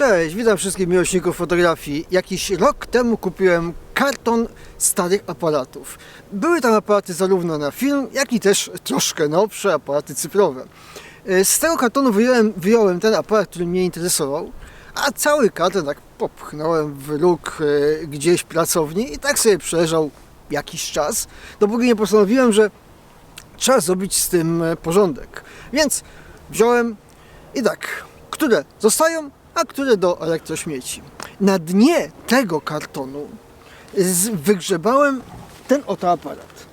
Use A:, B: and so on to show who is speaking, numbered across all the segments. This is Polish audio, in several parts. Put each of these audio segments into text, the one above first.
A: Cześć, witam wszystkich miłośników fotografii. Jakiś rok temu kupiłem karton starych aparatów. Były tam aparaty zarówno na film, jak i też troszkę nowsze aparaty cyfrowe. E, Z tego kartonu wyjąłem, wyjąłem ten aparat, który mnie interesował, a cały karton tak popchnąłem w róg e, gdzieś pracowni i tak sobie przeleżał jakiś czas, dopóki nie postanowiłem, że trzeba zrobić z tym e, porządek. Więc wziąłem i tak, które zostają, a które do elektrośmieci. Na dnie tego kartonu wygrzebałem ten oto aparat.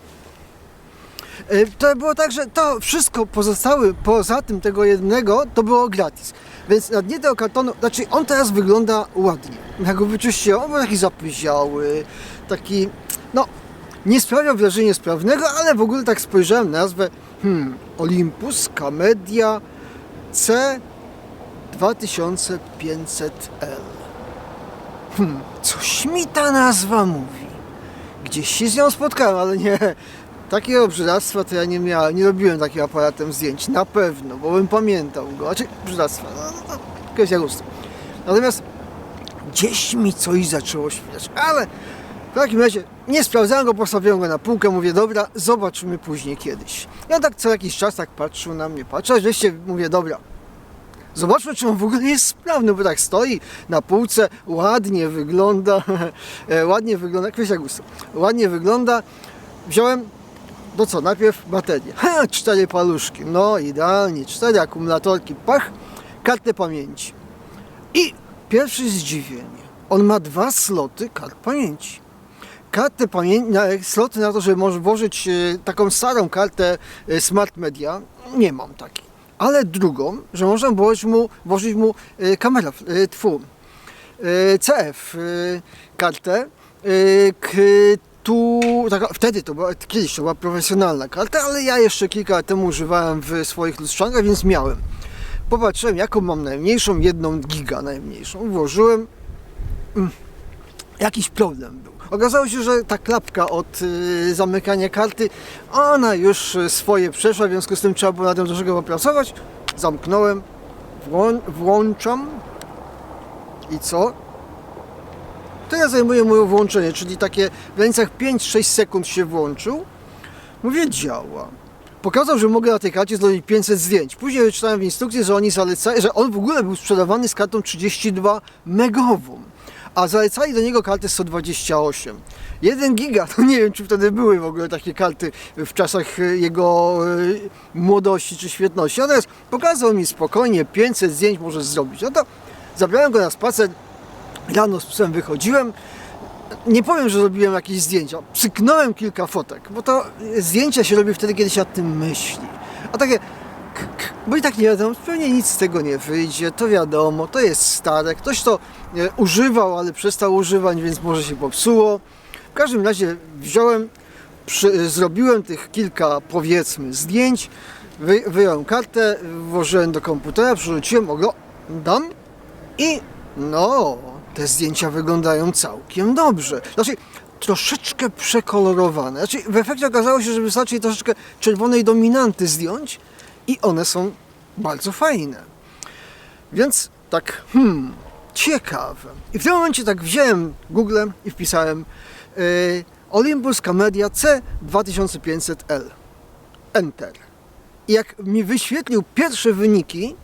A: E, To było tak, że to wszystko pozostałe poza tym tego jednego to było gratis. Więc na dnie tego kartonu, znaczy on teraz wygląda ładnie. Jak go wyczyściłem, on był taki zapyziały, taki, no, nie sprawiał wrażenia sprawnego, ale w ogóle tak spojrzałem na nazwę, hmm, Olympus Camedia C 2500L. Hmm, coś mi ta nazwa mówi. Gdzieś się z nią spotkałem, ale nie. Takiego brzydactwa to ja nie miałem, nie robiłem takim aparatem zdjęć, na pewno, bo bym pamiętał go. Znaczy, brzydactwa, no, no, no, kwestia gustu. Natomiast gdzieś mi coś zaczęło świtać, ale w takim razie nie sprawdzałem go, postawiłem go na półkę, mówię, dobra, zobaczymy później kiedyś. On tak co jakiś czas tak patrzył na mnie, patrzył, aż wreszcie mówię, dobra, Zobaczmy, czy on w ogóle jest sprawny, bo tak stoi na półce, ładnie wygląda, e, ładnie wygląda, kwestia gustu, ładnie wygląda. Wziąłem, no co, najpierw baterię, ha, cztery paluszki, no idealnie, cztery akumulatorki, pach, kartę pamięci. I pierwsze zdziwienie, on ma dwa sloty kart pamięci. Kartę pamięci, sloty na to, żeby może włożyć e, taką starą kartę e, Smart Media, nie mam takiej ale drugą, że można włożyć mu, włożyć mu e, kamera, e, tfu, e, CF kartę, tu, wtedy to była, kiedyś to była profesjonalna karta, ale ja jeszcze kilka lat temu używałem w swoich lustrzanach, więc miałem. Popatrzyłem, jaką mam najmniejszą, jedną giga najmniejszą, włożyłem, mm, jakiś problem był. Okazało się, że ta klapka od y, zamykania karty, ona już y, swoje przeszła, w związku z tym trzeba było nad nią troszeczkę popracować. Zamknąłem, włą- włączam i co? Teraz zajmuje moje włączenie, czyli takie w granicach 5-6 sekund się włączył. Mówię, działa. Pokazał, że mogę na tej karcie zrobić 500 zdjęć. Później wyczytałem w instrukcji, że oni zalecali, że on w ogóle był sprzedawany z kartą 32 megową a zalecali do niego kartę 128. 1 giga, to nie wiem, czy wtedy były w ogóle takie karty w czasach e, jego e, młodości czy świetności. Natomiast pokazał mi spokojnie, 500 zdjęć możesz zrobić. No to zabrałem go na spacer, rano z psem wychodziłem. Nie powiem, że zrobiłem jakieś zdjęcia. Przyknąłem kilka fotek, bo to zdjęcia się robi wtedy, kiedy się o tym myśli. A takie k- k- bo i tak nie wiadomo, pewnie nic z tego nie wyjdzie, to wiadomo, to jest stare, ktoś to e, używał, ale przestał używać, więc może się popsuło. W każdym razie wziąłem, przy, zrobiłem tych kilka, powiedzmy, zdjęć, wy, wyjąłem kartę, włożyłem do komputera, przerzuciłem, oglądam i no, te zdjęcia wyglądają całkiem dobrze. Znaczy, troszeczkę przekolorowane. Znaczy, w efekcie okazało się, że wystarczy troszeczkę czerwonej dominanty zdjąć i one są bardzo fajne. Więc tak, hmm, ciekawe. I w tym momencie tak wziąłem Google i wpisałem y, Olympus Camedia C 2500L. Enter. I jak mi wyświetlił pierwsze wyniki,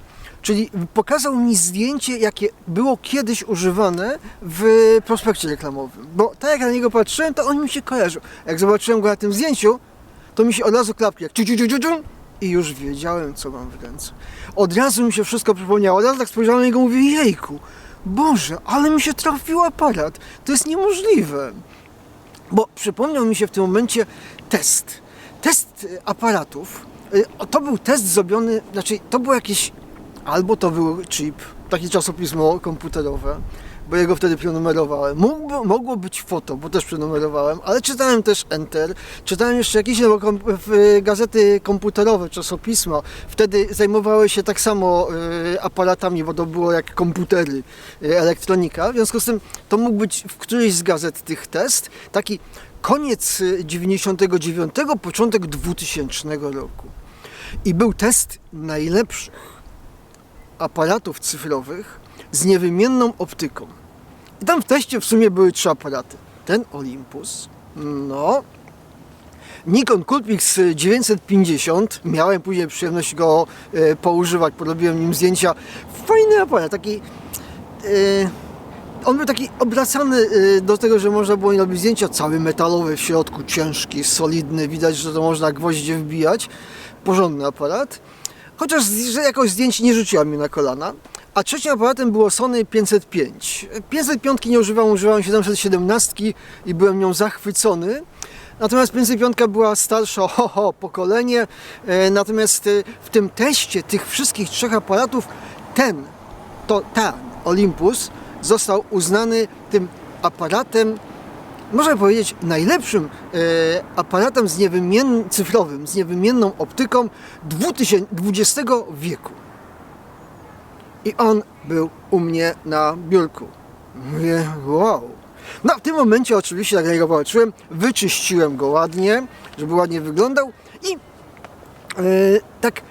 A: czyli pokazał mi zdjęcie, jakie było kiedyś używane w prospekcie reklamowym. Bo tak jak na niego patrzyłem, to on mi się kojarzył. Jak zobaczyłem go na tym zdjęciu, to mi się od razu klapki jak ciu, ciu, ciu, ciu, ciu, i już wiedziałem, co mam w ręce. Od razu mi się wszystko przypomniało. Od razu tak spojrzałem na niego i mówię, jejku, Boże, ale mi się trafił aparat. To jest niemożliwe. Bo przypomniał mi się w tym momencie test. Test y, aparatów. Y, To był test zrobiony, znaczy to był jakiś, albo to był chip, takie czasopismo komputerowe, bo jego wtedy prenumerowałem. Mogło być foto, bo też prenumerowałem, ale czytałem też Enter, czytałem jeszcze jakieś kom, gazety komputerowe, czasopisma. Wtedy zajmowały się tak samo y, aparatami, bo to było jak komputery, y, elektronika. W związku z tym to mógł być w którejś z gazet tych test. Taki koniec y, 99, początek 2000 roku. I był test najlepszych aparatów cyfrowych z niewymienną optyką. I tam w teście w sumie były trzy aparaty. Ten Olympus, no, Nikon Coolpix 950, miałem później przyjemność go e, poużywać, porobiłem nim zdjęcia. Fajny aparat, taki... E, on był taki obracany e, do tego, że można było robić zdjęcia, cały metalowy w środku, ciężki, solidny, widać, że to można gwoździe wbijać. Porządny aparat. Chociaż że jakoś zdjęć nie rzuciła mi na kolana. A trzecim aparatem było Sony 505. 505 nie używałem, używałem 717 i byłem nią zachwycony. Natomiast 505 była starsza, ho, ho, pokolenie. E, Natomiast e, w tym teście tych wszystkich trzech aparatów ten, to ten Olympus został uznany tym aparatem, można powiedzieć, najlepszym e, aparatem z cyfrowym, z niewymienną optyką 2000 XX wieku. I on był u mnie na biurku. Mówię, wow. No w tym momencie oczywiście, jak niego popatrzyłem, wyczyściłem go ładnie, żeby ładnie wyglądał i e, tak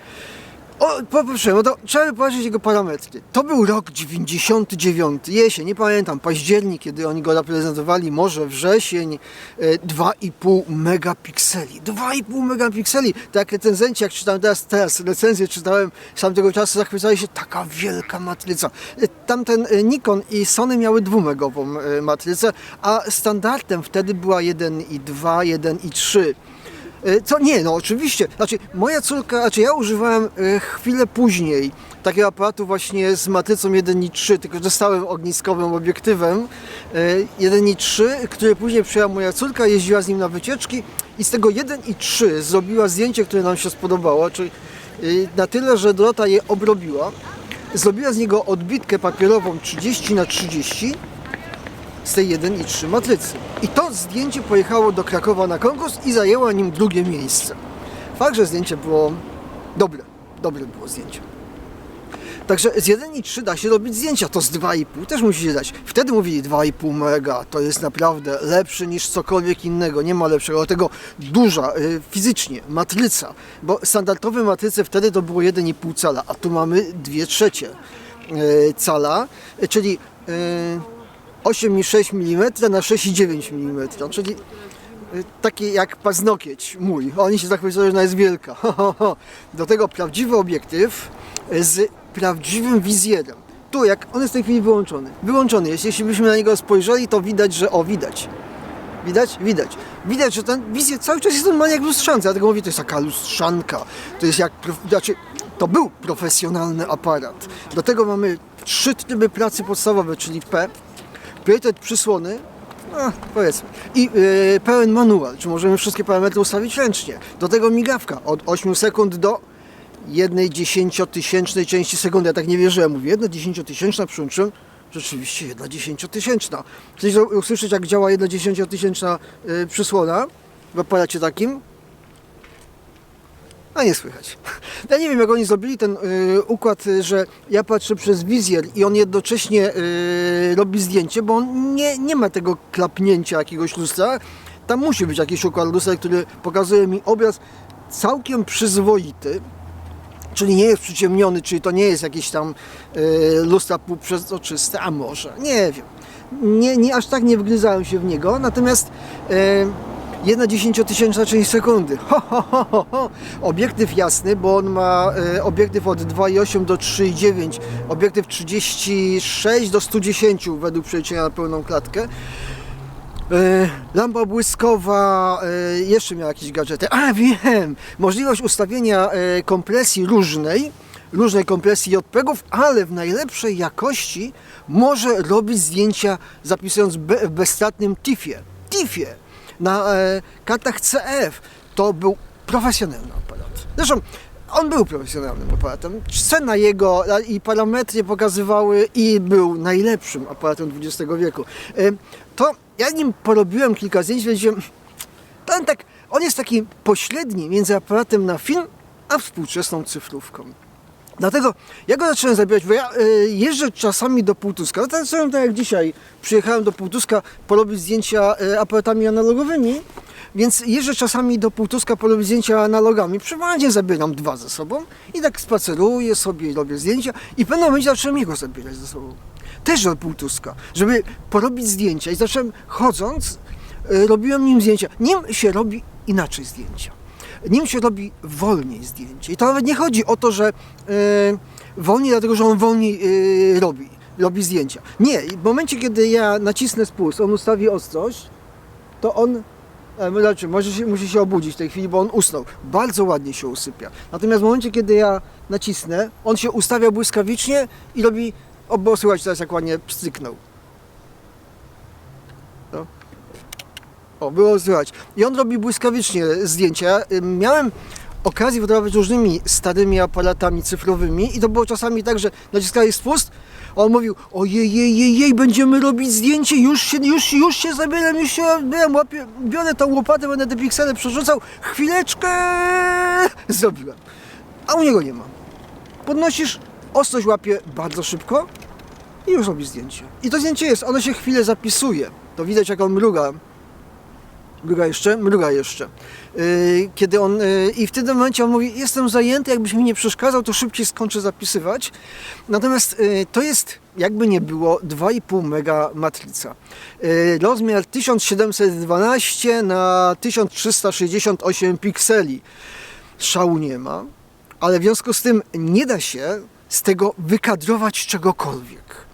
A: o, popatrzyłem, no to trzeba by jego parametry. To był rok 99, jesień, nie pamiętam, październik, kiedy oni go zaprezentowali, może wrzesień, e, 2,5 megapikseli. 2,5 megapikseli. Tak recenzenci, jak czytałem teraz, teraz recenzję czytałem z tamtego czasu, zachwycali się, taka wielka matryca. E, Tamten e, Nikon i Sony miały dwumegową e, matrycę, a standardem wtedy była 1,2, 1,3. E, Co nie, no oczywiście. Znaczy, moja córka, znaczy ja używałem e, chwilę później takiego aparatu właśnie z matrycą 1.3, tylko że stałym ogniskowym obiektywem e, 1.3, który później przyjęła moja córka, jeździła z nim na wycieczki i z tego 1.3 zrobiła zdjęcie, które nam się spodobało, czyli na tyle, że Dorota je obrobiła. Zrobiła z niego odbitkę papierową 30 na 30 z tej 1.3 matrycy. I to zdjęcie pojechało do Krakowa na konkurs i zajęło nim drugie miejsce. Fakt, że zdjęcie było dobre. Dobre było zdjęcie. Także z 1.3 da się robić zdjęcia, to z 2,5 też musi się dać. Wtedy mówili 2,5 mega, to jest naprawdę lepsze niż cokolwiek innego, nie ma lepszego. Dlatego duża y, fizycznie matryca, bo standardowe matryce wtedy to było 1,5 cala, a tu mamy 2 trzecie y, cala, y, czyli y, 8,6 mm na 6,9 mm, czyli y, taki jak paznokieć mój. Oni się zachwycają, że ona jest wielka. Do tego prawdziwy obiektyw z prawdziwym wizjerem. Tu, jak on jest w tej chwili wyłączony. Wyłączony jest. Jeśli byśmy na niego spojrzeli, to widać, że o, widać. Widać? Widać. Widać, że ten wizjer cały czas jest normalnie jak lustrzanka. Dlatego mówię, to jest taka lustrzanka. To jest jak, znaczy, to był profesjonalny aparat. Do tego mamy trzy tryby pracy podstawowe, czyli P, priorytet przysłony, no, powiedzmy, i yy, pełen manual, czy możemy wszystkie parametry ustawić ręcznie. Do tego migawka od 8 sekund do jednej dziesięciotysięcznej części sekundy. Ja tak nie wierzyłem, mówię, jedna dziesięciotysięczna, przyłączyłem, rzeczywiście jedna dziesięciotysięczna. Chcecie usłyszeć, jak działa jedna dziesięciotysięczna yy, przysłona w aparacie takim? A nie słychać. Ja nie wiem, jak oni zrobili ten y, układ, y, że ja patrzę przez wizjer i on jednocześnie y, robi zdjęcie, bo on nie, nie ma tego klapnięcia jakiegoś lustra. Tam musi być jakiś układ lustra, który pokazuje mi obraz całkiem przyzwoity. Czyli nie jest przyciemniony, czyli to nie jest jakieś tam y, lustra półprzezroczyste, a może, nie wiem. Nie, nie, aż tak nie wgryzałem się w niego, natomiast y, jedna dziesięciotysięczna część sekundy. Ho, ho, ho, ho. Obiektyw jasny, bo on ma e, obiektyw od 2,8 do 3,9, obiektyw 36 do 110 według przeliczenia na pełną klatkę. E, Lampa błyskowa, e, jeszcze miał jakieś gadżety. A wiem! Możliwość ustawienia e, kompresji różnej, różnej kompresji JPEGów, ale w najlepszej jakości może robić zdjęcia zapisując w bezstratnym TIFie. TIFie! Na e, kartach CF to był profesjonalny aparat. Zresztą on był profesjonalnym aparatem. Cena jego i parametry pokazywały i był najlepszym aparatem XX wieku. E, To ja nim porobiłem kilka zdjęć, to on tak, on jest taki pośredni między aparatem na film, a współczesną cyfrówką. Dlatego ja go zacząłem zabierać, bo ja e, jeżdżę czasami do Półtuska. No tak, jak dzisiaj przyjechałem do Półtuska porobić zdjęcia e, aparatami analogowymi, Więc jeżdżę czasami do Półtuska porobić zdjęcia analogami. Przeważnie zabieram dwa ze sobą i tak spaceruję sobie i robię zdjęcia i w pewnym momencie zacząłem jego zabierać ze sobą. Też do Półtuska, żeby porobić zdjęcia i zacząłem chodząc, y, robiłem nim zdjęcia. Nim się robi inaczej zdjęcia. Nim się robi wolniej zdjęcie. I to nawet nie chodzi o to, że y, wolniej, dlatego że on wolniej y, robi, robi zdjęcia. Nie, w momencie, kiedy ja nacisnę spust, on ustawi ostrość, to on znaczy, może się, musi się obudzić w tej chwili, bo on usnął. Bardzo ładnie się usypia. Natomiast w momencie, kiedy ja nacisnę, on się ustawia błyskawicznie i robi, o, bo słychać teraz jak ładnie pstryknął. O, było słychać. I on robi błyskawicznie zdjęcia. Miałem okazję fotografować różnymi starymi aparatami cyfrowymi i to było czasami tak, że naciskałeś spust, a on mówił, ojej, jej, jej, jej, będziemy robić zdjęcie, już się, już, już się zabieram, już się zabieram, łapię, biorę tą łopatę, będę te piksele przerzucał, chwileczkę, zrobiłem. A u niego nie ma. Podnosisz, ostrość łapie bardzo szybko i już robi zdjęcie. I to zdjęcie jest, ono się chwilę zapisuje. To widać jak on mruga. Mruga jeszcze? Mruga jeszcze. Yy, Kiedy on, yy, I w tym momencie on mówi, jestem zajęty, jakbyś mi nie przeszkadzał, to szybciej skończę zapisywać. Natomiast yy, to jest, jakby nie było, 2,5 mega matryca. Rozmiar 1712 na 1368 pikseli. Szału nie ma, ale w związku z tym nie da się z tego wykadrować czegokolwiek.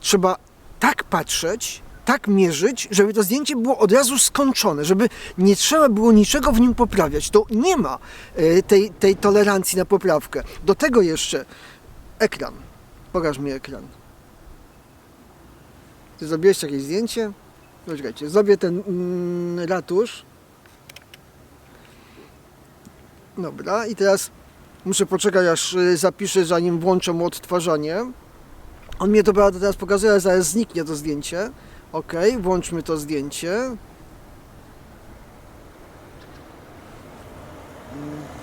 A: Trzeba tak patrzeć, tak mierzyć, żeby to zdjęcie było od razu skończone, żeby nie trzeba było niczego w nim poprawiać. To nie ma e, tej, tej tolerancji na poprawkę. Do tego jeszcze ekran. Pokaż mi ekran. Ty zrobiłeś jakieś zdjęcie? No czekajcie, zrobię ten mm, ratusz. Dobra, i teraz muszę poczekać, aż y, zapiszę, zanim włączę mu odtwarzanie. On mnie to teraz pokazuje, ale zaraz zniknie to zdjęcie. Ok, włączmy to zdjęcie.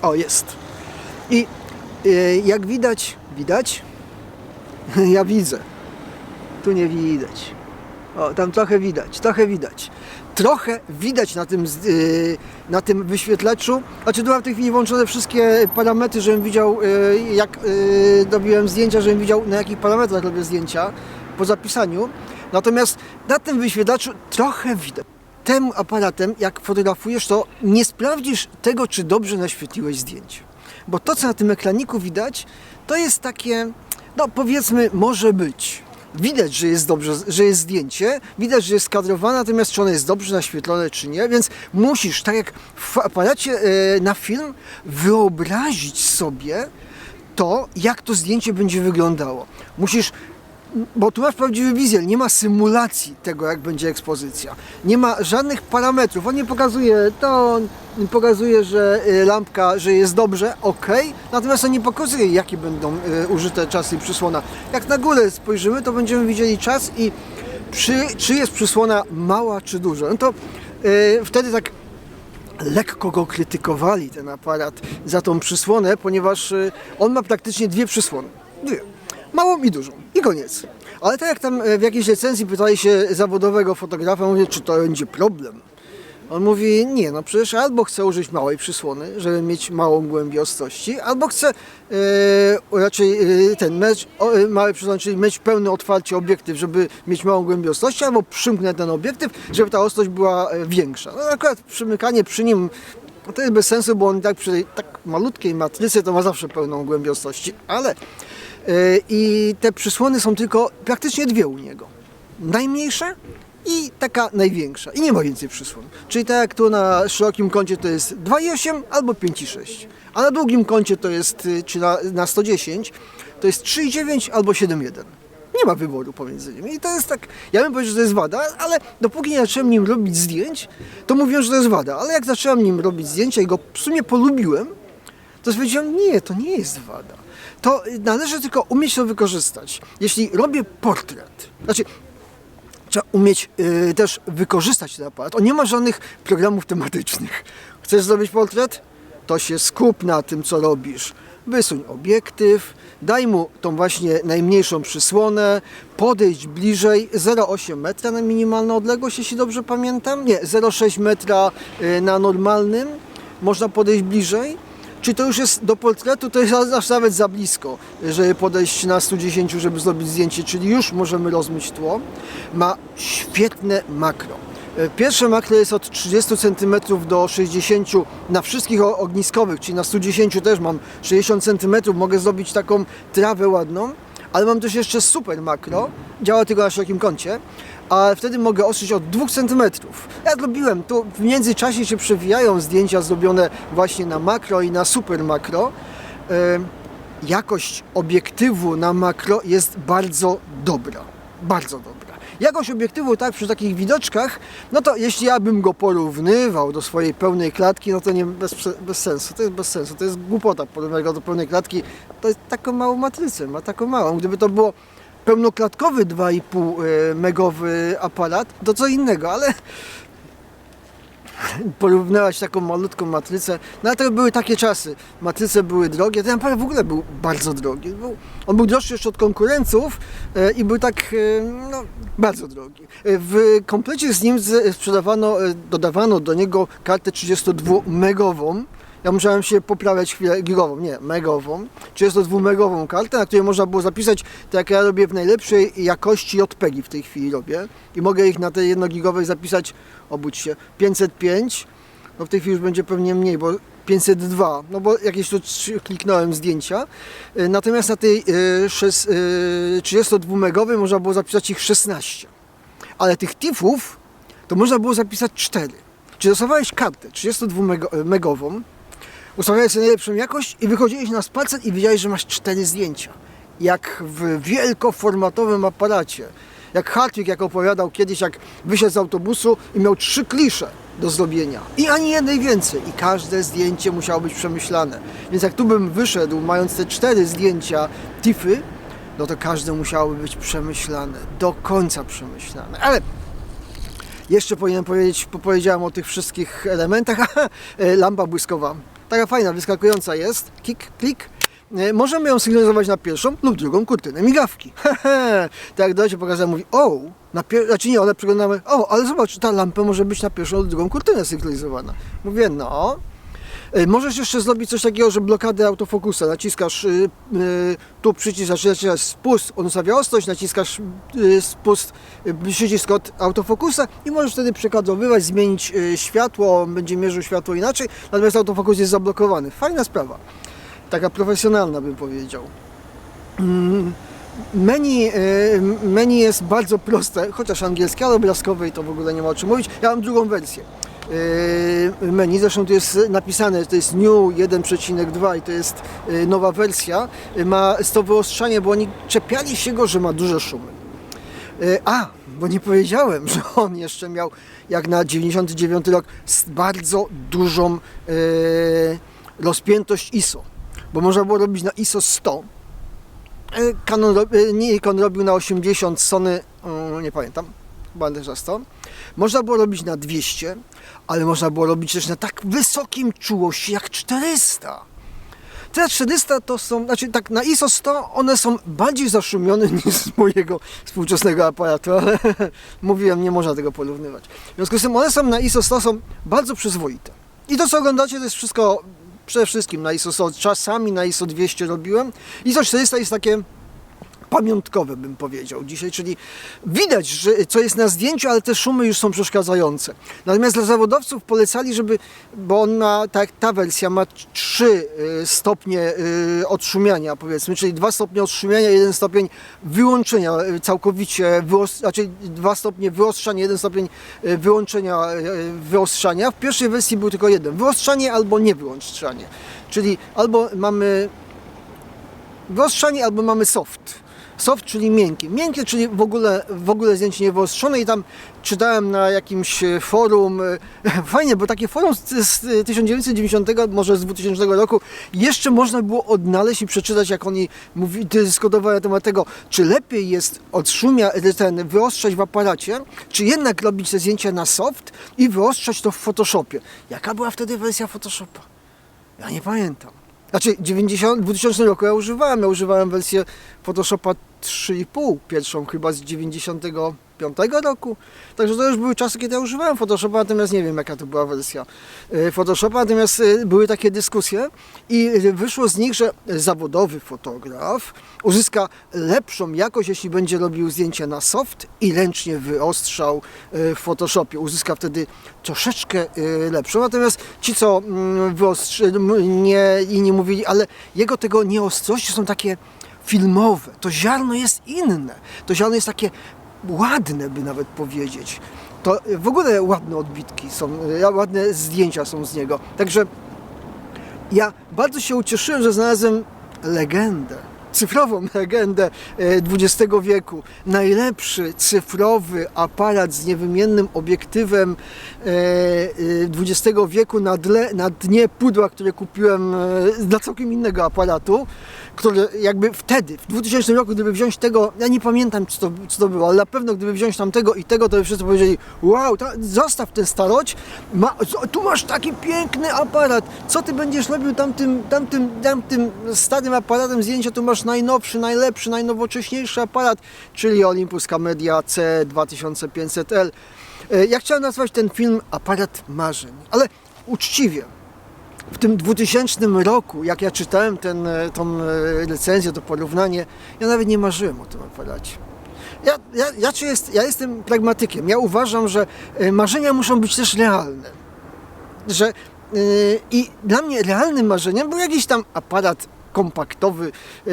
A: O, jest. I y, jak widać, widać? ja widzę. Tu nie widać. O, tam trochę widać, trochę widać. Trochę widać na tym, y, na tym wyświetlaczu. Znaczy, tu mam w tej chwili włączone wszystkie parametry, żebym widział, y, jak robiłem zdjęcia, żebym widział, na jakich parametrach robię zdjęcia po zapisaniu. Natomiast na tym wyświetlaczu trochę widać. Tym aparatem, jak fotografujesz, to nie sprawdzisz tego, czy dobrze naświetliłeś zdjęcie. Bo to, co na tym ekraniku widać, to jest takie, no powiedzmy, może być. Widać, że jest dobrze, że jest zdjęcie, widać, że jest kadrowane, natomiast czy ono jest dobrze naświetlone, czy nie, więc musisz, tak jak w aparacie e, na film, wyobrazić sobie to, jak to zdjęcie będzie wyglądało. Musisz bo tu masz prawdziwy wizjer, nie ma symulacji tego, jak będzie ekspozycja. Nie ma żadnych parametrów. On nie pokazuje to, on pokazuje, że y, lampka, że jest dobrze, ok, natomiast on nie pokazuje, jakie będą y, użyte czasy i przysłona. Jak na górę spojrzymy, to będziemy widzieli czas i przy, czy jest przysłona mała, czy duża. No to y, wtedy tak lekko go krytykowali, ten aparat, za tą przysłonę, ponieważ y, on ma praktycznie dwie przysłony. Dwie. Małą i dużą. I koniec. Ale tak jak tam e, w jakiejś recenzji pytali się zawodowego fotografa, mówię, czy to będzie problem. On mówi, nie, no przecież albo chcę użyć małej przysłony, żeby mieć małą głębię ostrości, albo chcę e, raczej e, ten mecz, o, e, małej przysłony, czyli mieć pełne otwarcie obiektyw, żeby mieć małą głębię ostrości, albo przymknę ten obiektyw, żeby ta ostrość była większa. No akurat przymykanie przy nim to jest bez sensu, bo on i tak przy tej tak malutkiej matrycy to ma zawsze pełną głębię ostrości, ale i te przysłony są tylko praktycznie dwie u niego. Najmniejsza i taka największa. I nie ma więcej przysłon. Czyli tak jak tu na szerokim kącie to jest 2,8 albo 5,6. A na długim kącie to jest, y, czy na, na 110, to jest 3,9 albo 7,1. Nie ma wyboru pomiędzy nimi. I to jest tak, ja bym powiedział, że to jest wada, ale dopóki nie zacząłem nim robić zdjęć, to mówiłem, że to jest wada. Ale jak zacząłem nim robić zdjęcia i go w sumie polubiłem, to stwierdziłem, nie, to nie jest wada. To należy tylko umieć to wykorzystać. Jeśli robię portret, znaczy trzeba umieć y, też wykorzystać ten aparat. On nie ma żadnych programów tematycznych. Chcesz zrobić portret? To się skup na tym, co robisz. wysuń obiektyw, daj mu tą właśnie najmniejszą przysłonę, podejść bliżej 0,8 metra na minimalną odległość, jeśli dobrze pamiętam. Nie, 0,6 metra y, na normalnym, można podejść bliżej. Czy to już jest do portretu, to jest aż nawet za blisko, żeby podejść na 110, żeby zrobić zdjęcie, czyli już możemy rozmyć tło. Ma świetne makro. E, Pierwsze makro jest od 30 cm do 60 na wszystkich ogniskowych, czyli na 110 też mam 60 cm, mogę zrobić taką trawę ładną, ale mam też jeszcze super makro, działa tylko na szerokim kącie, a wtedy mogę ostrzyć od 2 cm. Ja zrobiłem, tu w międzyczasie się przewijają zdjęcia zrobione właśnie na makro i na super makro. Jakość obiektywu na makro jest bardzo dobra, bardzo dobra. Jakość obiektywu, tak, przy takich widoczkach, no to jeśli ja bym go porównywał do swojej pełnej klatki, no to nie bez, bez sensu, to jest bez sensu, to jest głupota porównywać go do pełnej klatki, to jest taką małą matrycę, ma taką małą. Gdyby to było pełnoklatkowy 2,5 e, megowy aparat, to co innego, ale porównywać taką malutką matrycę. No ale to były takie czasy. Matryce były drogie, ten aparat w ogóle był bardzo drogi. On był droższy jeszcze od konkurenców e, i był tak e, no, bardzo drogi. W komplecie z nim sprzedawano, dodawano do niego kartę 32-megową. Ja musiałem się poprawiać chwilę, gigową, nie, megową, 32-megową kartę, na której można było zapisać, tak jak ja robię w najlepszej jakości JPEGi w tej chwili robię. I mogę ich na tej jednogigowej zapisać, obudź się, 505, no w tej chwili już będzie pewnie mniej, bo 502, no bo jakieś tu kliknąłem zdjęcia, Y, natomiast na tej y, szes- y, 32-megowej można było zapisać ich 16, ale tych TIFów to można było zapisać 4. Czy dostawałeś kartę 32-megową, ustawiałeś sobie najlepszą jakość i wychodziłeś na spacer i wiedziałeś, że masz cztery zdjęcia. Jak w wielkoformatowym aparacie. Jak Hartwig, jak opowiadał kiedyś, jak wyszedł z autobusu i miał trzy klisze do zrobienia. I ani jednej więcej. I każde zdjęcie musiało być przemyślane. Więc jak tu bym wyszedł, mając te cztery zdjęcia TIFy, no to każde musiało być przemyślane. Do końca przemyślane. Ale jeszcze powinienem powiedzieć, powiedziałem o tych wszystkich elementach. Lampa błyskowa. Taka fajna, wyskakująca jest. Klik, klik. E, Możemy ją sygnalizować na pierwszą lub drugą kurtynę migawki. tak jak Docie pokazałem, mówi, o, na pier... znaczy nie, ale przeglądamy, o, ale zobacz, ta lampa może być na pierwszą lub drugą kurtynę sygnalizowana. Mówię, no. E, Możesz jeszcze zrobić coś takiego, że blokadę autofokusa. Naciskasz y, y, tu przycisk, naciskasz spust, on ustawia ostrość, naciskasz y, spust, y, przycisk od autofokusa i możesz wtedy przekazowywać, zmienić światło, będzie mierzył światło inaczej, natomiast autofokus jest zablokowany. Fajna sprawa. Taka profesjonalna bym powiedział. Mm, Menu, menu jest bardzo proste, chociaż angielskie, ale obrazkowej to w ogóle nie ma o czym mówić. Ja mam drugą wersję yy, menu. Zresztą tu jest napisane, to jest New 1.2 i to jest yy, nowa wersja. Yy, Ma to wyostrzanie, bo oni czepiali się go, że ma duże szumy. Yy, A, bo nie powiedziałem, że on jeszcze miał, jak na 99 rok, bardzo dużą yy, rozpiętość ISO. Bo można było robić na ISO 100. Yy, Canon, yy, Nikon robił na 80, Sony, yy, nie pamiętam, chyba też na 100. Można było robić na 200, ale można było robić też na tak wysokim czułości jak 400. Te 400 to są, znaczy tak na ISO 100 one są bardziej zaszumione niż z mojego współczesnego aparatu, ale mówiłem, nie można tego porównywać. W związku z tym one są na ISO 100 są bardzo przyzwoite. I to co oglądacie to jest wszystko przede wszystkim na ISO 100, czasami na ISO 200 robiłem. ISO 400 jest takie pamiątkowe, bym powiedział dzisiaj, czyli widać, że co jest na zdjęciu, ale te szumy już są przeszkadzające. Natomiast dla zawodowców polecali, żeby, bo on ma, tak, ta wersja ma 3 stopnie y, odszumiania, powiedzmy, czyli 2 stopnie odszumiania, 1 stopień wyłączenia y, całkowicie, znaczy 2 stopnie wyostrzania, 1 stopień y, wyłączenia y, wyostrzania. W pierwszej wersji był tylko jeden, wyostrzanie albo niewyostrzanie, czyli albo mamy wyostrzanie albo mamy soft. Soft, czyli miękkie. Miękkie, czyli w ogóle, w ogóle zdjęcie niewyostrzone i tam czytałem na jakimś e, forum, e, fajnie, bo takie forum z, z 1990, może z 2000 roku, jeszcze można było odnaleźć i przeczytać, jak oni dyskutowali na temat tego, czy lepiej jest odszumia, ten, wyostrzać w aparacie, czy jednak robić te zdjęcia na soft i wyostrzać to w Photoshopie. Jaka była wtedy wersja Photoshopa? Ja nie pamiętam. Znaczy 90, w 2000 roku ja używałem, ja używałem wersję Photoshopa 3,5, pierwszą chyba z 95 roku. Także to już były czasy, kiedy ja używałem Photoshopa, natomiast nie wiem jaka to była wersja e, Photoshopa, natomiast e, były takie dyskusje i e, wyszło z nich, że zawodowy fotograf uzyska lepszą jakość, jeśli będzie robił zdjęcia na soft i ręcznie wyostrzał w Photoshopie. Uzyska wtedy troszeczkę lepszą, natomiast ci, co mm, wyostrzy, nie, inni mówili, ale jego tego nieostrości są takie filmowe. To ziarno jest inne. To ziarno jest takie ładne, by nawet powiedzieć. To w ogóle ładne odbitki są, e, ładne zdjęcia są z niego. Także ja bardzo się ucieszyłem, że znalazłem legendę, cyfrową legendę e, XX wieku. Najlepszy cyfrowy aparat z niewymiennym obiektywem e, e, XX wieku na, dle, na dnie pudła, które kupiłem e, dla całkiem innego aparatu, który jakby wtedy, w 2000 roku, gdyby wziąć tego, ja nie pamiętam co to, co to było, ale na pewno gdyby wziąć tamtego i tego, to by wszyscy powiedzieli, wow, ta, zostaw ten staroć, ma, tu masz taki piękny aparat, co ty będziesz robił tamtym, tamtym, tamtym starym aparatem zdjęcia, tu masz najnowszy, najlepszy, najnowocześniejszy aparat, czyli Olympus Camedia C2500L. E, Ja chciałem nazwać ten film aparat marzeń, ale uczciwie, w tym 2000 roku, jak ja czytałem ten, e, tą e, recenzję, to porównanie, ja nawet nie marzyłem o tym aparacie. Ja, ja, ja, jest, ja jestem pragmatykiem. Ja uważam, że e, marzenia muszą być też realne. Że, e, I dla mnie realnym marzeniem był jakiś tam aparat kompaktowy, e,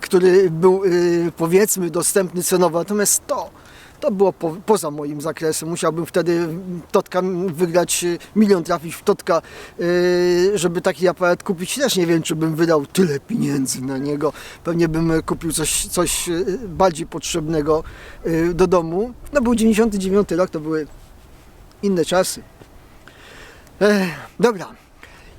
A: który był e, powiedzmy dostępny cenowo. Natomiast to, to było po, poza moim zakresem. Musiałbym wtedy Totka wygrać e, milion, trafić w Totka, e, żeby taki aparat kupić. Też nie wiem, czy bym wydał tyle pieniędzy na niego. Pewnie bym kupił coś, coś e, bardziej potrzebnego do domu. No był 99 rok, to były inne czasy. Dobra,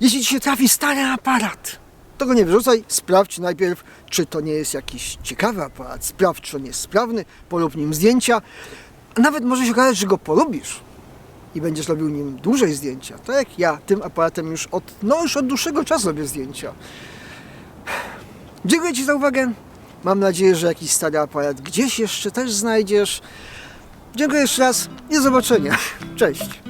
A: jeśli ci się trafi stary aparat, to go nie wyrzucaj, sprawdź najpierw, czy to nie jest jakiś ciekawy aparat, sprawdź, czy on jest sprawny, polub nim zdjęcia, a nawet może się okazać, że go polubisz i będziesz robił nim dłużej zdjęcia. Tak jak ja tym aparatem już od, no już od dłuższego czasu robię zdjęcia. Dziękuję Ci za uwagę. Mam nadzieję, że jakiś stary aparat gdzieś jeszcze też znajdziesz. Dziękuję jeszcze raz i do zobaczenia. Cześć.